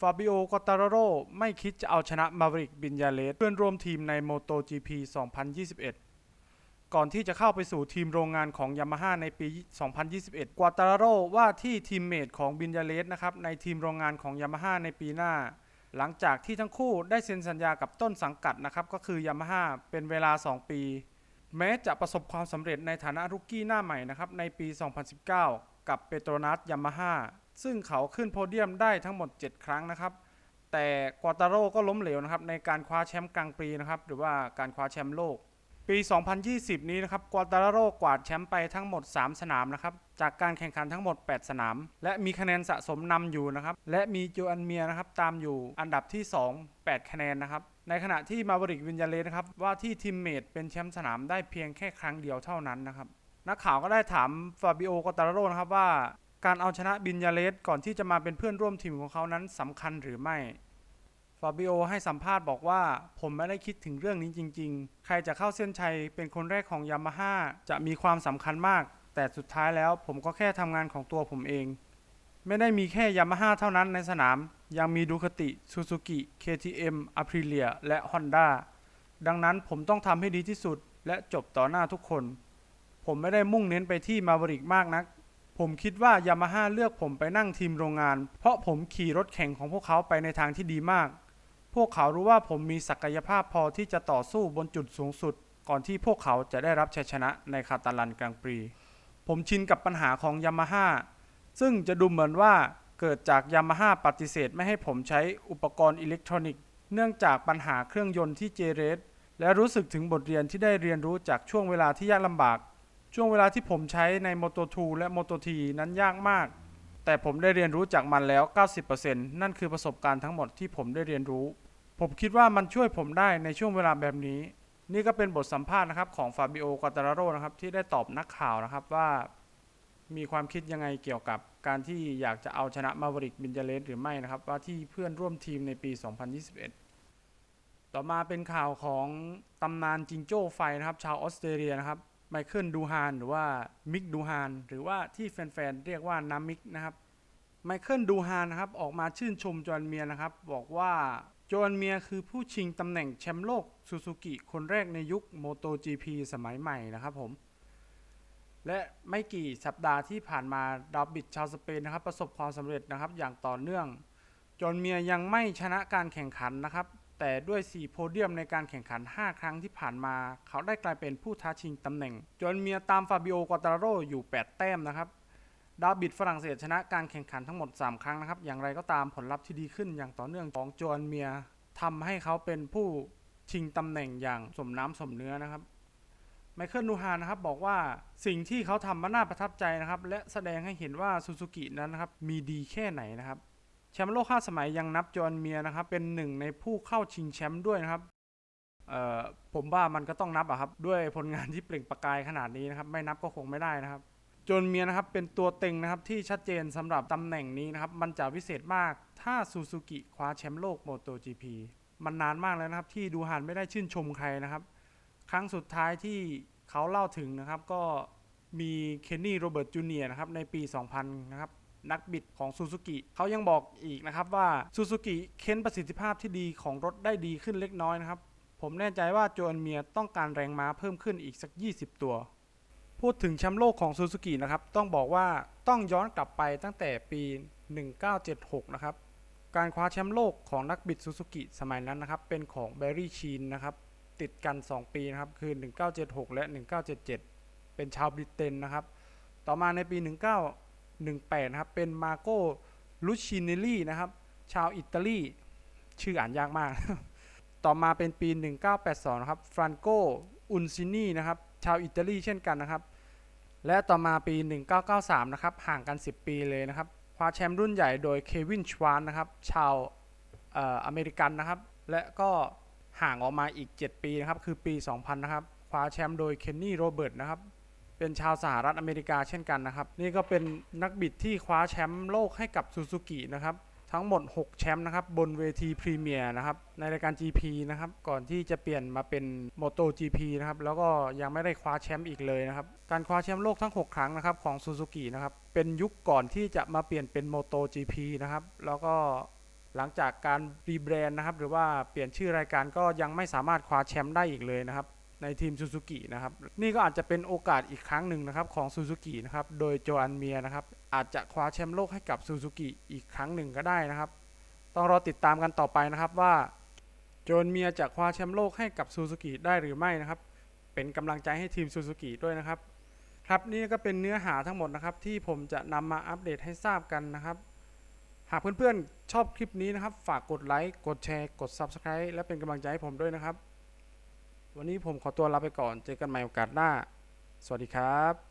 ฟาบิโอ กอตาโรไม่คิดจะเอาชนะมาริก บินยาเลสเพื่อนร่วมทีมใน MotoGP 2021 ก่อนที่จะเข้าไปสู่ทีมโรงงานของยามาฮ่าในปี 2021 กวาตาโรว่าที่ทีมเมทของบินยาเลสนะครับในทีมโรงงานของยามาฮ่าในปีหน้า หลังจากที่ทั้งคู่ได้เซ็นสัญญากับต้นสังกัดนะครับก็คือยามาฮ่าเป็นเวลา 2 ปี แม้จะประสบความสำเร็จในฐานะรุกกี้หน้าใหม่นะครับในปี 2019 กับเปโตรนัสยามาฮ่า ซึ่งเขาขึ้นโพเดียมได้ทั้งหมด 7 ครั้งนะครับ แต่กัวตาโร่ก็ล้มเหลวนะครับในการคว้าแชมป์กลางปีนะครับหรือว่าการคว้าแชมป์โลก ปี 2020 นี้นะครับกัวตาโร่กวาดแชมป์ไปทั้งหมด 3 สนามนะครับจากการแข่งขันทั้งหมด 8 สนาม และมีคะแนนสะสมนำอยู่นะครับและมีโจอันเมียนะครับตามอยู่อันดับที่ 2 8 คะแนนนะครับในขณะที่มาบริกวินยาเลสนะครับว่าที่ทีมเมทเป็นแชมป์สนามได้เพียงแค่ครั้งเดียวเท่านั้นนะครับนักข่าวก็ได้ถามฟาบิโอกอตาโร่นะครับว่า การเอาชนะบินยาเลสก่อนที่จะมาเป็นเพื่อนร่วมทีมของเขานั้นสำคัญหรือไม่ ฟาบิโอให้สัมภาษณ์บอกว่า ผมไม่ได้คิดถึงเรื่องนี้จริง ๆ ใครจะเข้าเส้นชัยเป็นคนแรกของยามาฮ่าจะมีความสำคัญมาก แต่สุดท้ายแล้วผมก็แค่ทำงานของตัวผมเอง ไม่ได้มีแค่ยามาฮ่าเท่านั้นในสนาม ยังมีดูคติซูซูกิ KTM a p r i l i a และ Honda ดังนั้นผมต้องทำให้ดีที่สุดและจบต่อหน้าทุกคน ผมไม่ได้มุ่งเน้นไปที่มา v ริกมากนัก ผมคิดว่ายามาฮ่าเลือกผมไปนั่งทีมโรงงาน เพราะผมขี่รถแข่งของพวกเขาไปในทางที่ดีมาก พวกเขารู้ว่าผมมีศักยภาพพอที่จะต่อสู้บนจุดสูงสุด ก่อนที่พวกเขาจะได้รับชัยชนะในคาตาลันกลางปรี ผมชินกับปัญหาของยามาฮ่าซึ่งจะดูเหมือนว่าเกิดจากยามาฮ่าปฏิเสธไม่ให้ผมใช้อุปกรณ์อิเล็กทรอนิกส์ เนื่องจากปัญหาเครื่องยนต์ที่เจเรสและรู้สึกถึงบทเรียนที่ได้เรียนรู้จากช่วงเวลาที่ยากลำบาก ช่วงเวลาที่ผมใช้ใน Moto 2 และ Moto T นั้นยากมาก แต่ผมได้เรียนรู้จากมันแล้ว 90%นั่นคือประสบการณ์ทั้งหมดที่ผมได้เรียนรู้ ผมคิดว่ามันช่วยผมได้ในช่วงเวลาแบบนี้ นี่ก็เป็นบทสัมภาษณ์นะครับของฟาบิโอกาตาราโรนะครับที่ได้ตอบนักข่าวนะครับว่ามีความคิดยังไงเกี่ยวกับการที่อยากจะเอาชนะมา v ริกบินเจเลสหรือไม่นะครับ ว่าที่เพื่อนร่วมทีมในปี 2021 ต่อมาเป็นข่าวของตำนานจิงโจ้ไฟนะครับ ชาวออสเตรเลียนะครับ ไมเคิลดูฮานหรือว่ามิกดูฮานหรือว่าที่แฟนๆเรียกว่านามิกนะครับไมเคิลดูฮานนะครับออกมาชื่นชมจอห์นเมียนะครับ บอกว่าจอห์นเมียคือผู้ชิงตำแหน่งแชมป์โลกซูซูกิคนแรกในยุค MotoGP สมัยใหม่นะครับผมและไม่กี่สัปดาห์ที่ผ่านมาดาวบิดชาวสเปนนะครับ ประสบความสำเร็จนะครับ อย่างต่อเนื่องจอห์นเมียยังไม่ชนะการแข่งขันนะครับ แต่ด้วย 4 โพเดียมในการแข่งขัน 5 ครั้งที่ผ่านมา เขาได้กลายเป็นผู้ท้าชิงตำแหน่ง จนเมียตามฟาบิโอกวาตาโรอยู่ 8 แต้มนะครับ ดาวบิดฝรั่งเศสชนะการแข่งขันทั้งหมด 3 ครั้งนะครับ อย่างไรก็ตามผลลัพธ์ที่ดีขึ้นอย่างต่อเนื่องของจอนเมียทำให้เขาเป็นผู้ชิงตำแหน่งอย่างสมน้ำสมเนื้อนะครับไมเคิลนูฮานนะครับบอกว่าสิ่งที่เขาทำมันน่าประทับใจนะครับ และแสดงให้เห็นว่าซูซูกินั้นนะครับมีดีแค่ไหนนะครับ ชมป์โลก5สมัยยังนับจอห์นเมียร์นะครับ เป็นหนึ่งในผู้เข้าชิงแชมป์ด้วยนะครับเอ่อผมว่ามันก็ต้องนับอะครับ ด้วยผลงานที่เปล่งประกายขนาดนี้นะครับ ไม่นับก็คงไม่ได้นะครับจอห์นเมียร์นะครับเป็นตัวเต็งนะครับที่ชัดเจนสำหรับตำแหน่งนี้นะครับ มันจะวิเศษมากถ้าซูซูกิคว้าแชมป์โลก MotoGP มันนานมากแล้วนะครับ ที่ดูฮานไม่ได้ชื่นชมใครนะครับ ครั้งสุดท้ายที่เขาเล่าถึงนะครับก็มีเคนนี่โรเบิร์ตจูเนียร์นะครับในปี 2000 นะครับ นักบิดของซูซูกิเขายังบอกอีกนะครับว่าซูซูกิเค้นประสิทธิภาพที่ดีของรถได้ดีขึ้นเล็กน้อยนะครับ ผมแน่ใจว่าโจอันเมียต้องการแรงม้าเพิ่มขึ้นอีกสัก 20 ตัว พูดถึงแชมป์โลกของซูซูกินะครับ ต้องบอกว่าต้องย้อนกลับไปตั้งแต่ปี 1976 นะครับ การคว้าแชมป์โลกของนักบิดซูซูกิสมัยนั้นนะครับ เป็นของแบร์รี่ชีนนะครับ ติดกัน 2 ปีนะครับ คือ 1976 และ 1977 เป็นชาวบริเตนนะครับ ต่อมาในปี 19 18นะครับเป็นมาโกลูชินลลี่นะครับชาวอิตาลีชื่ออ่านยากมาก ต่อมาเป็นปี 1982นะครับฟรานโกอุนซินีนะครับชาวอิตาลีเช่นกันนะครับ และต่อมาปี 1993นะครับห่างกัน 10 ปีเลยนะครับคว้าแชมป์รุ่นใหญ่โดยเควินชวานนะครับชาวเอออเมริกันนะครับและก็ห่างออกมาอีก 7 ปีนะครับคือปี 2000นะครับคว้าแชมป์โดยเคนนี่โรเบิร์ตนะครับ เป็นชาวสหรัฐอเมริกาเช่นกันนะครับ นี่ก็เป็นนักบิดที่คว้าแชมป์โลกให้กับซูซูกินะครับทั้งหมด 6 แชมป์นะครับ บนเวทีพรีเมียร์นะครับ ในรายการ GP นะครับ ก่อนที่จะเปลี่ยนมาเป็น Moto GP นะครับ แล้วก็ยังไม่ได้คว้าแชมป์อีกเลยนะครับ การคว้าแชมป์โลกทั้ง 6 ครั้งนะครับ ของซูซูกินะครับ เป็นยุคก่อนที่จะมาเปลี่ยนเป็น Moto GP นะครับ แล้วก็หลังจากการรีแบรนด์นะครับ หรือว่าเปลี่ยนชื่อรายการก็ยังไม่สามารถคว้าแชมป์ได้อีกเลยนะครับ ในทีมซูซูกินะครับนี่ก็อาจจะเป็นโอกาสอีกครั้งหนึ่งนะครับของซูซูกินะครับโดยโจอันเมียนะครับอาจจะคว้าแชมป์โลกให้กับซูซูกิอีกครั้งหนึ่งก็ได้นะครับต้องรอติดตามกันต่อไปนะครับว่าโจนเมียจะคว้าแชมป์โลกให้กับซูซูกิได้หรือไม่นะครับเป็นกำลังใจให้ทีมซูซูกิด้วยนะครับครับนี่ก็เป็นเนื้อหาทั้งหมดนะครับที่ผมจะนำมาอัปเดตให้ทราบกันนะครับ หากเพื่อนๆชอบคลิปนี้นะครับ ฝากกดไลค์กดแชร์กด Subscribe และเป็นกำลังใจให้ผมด้วยนะครับ วันนี้ผมขอตัวลาไปก่อน เจอกันใหม่โอกาสหน้า สวัสดีครับ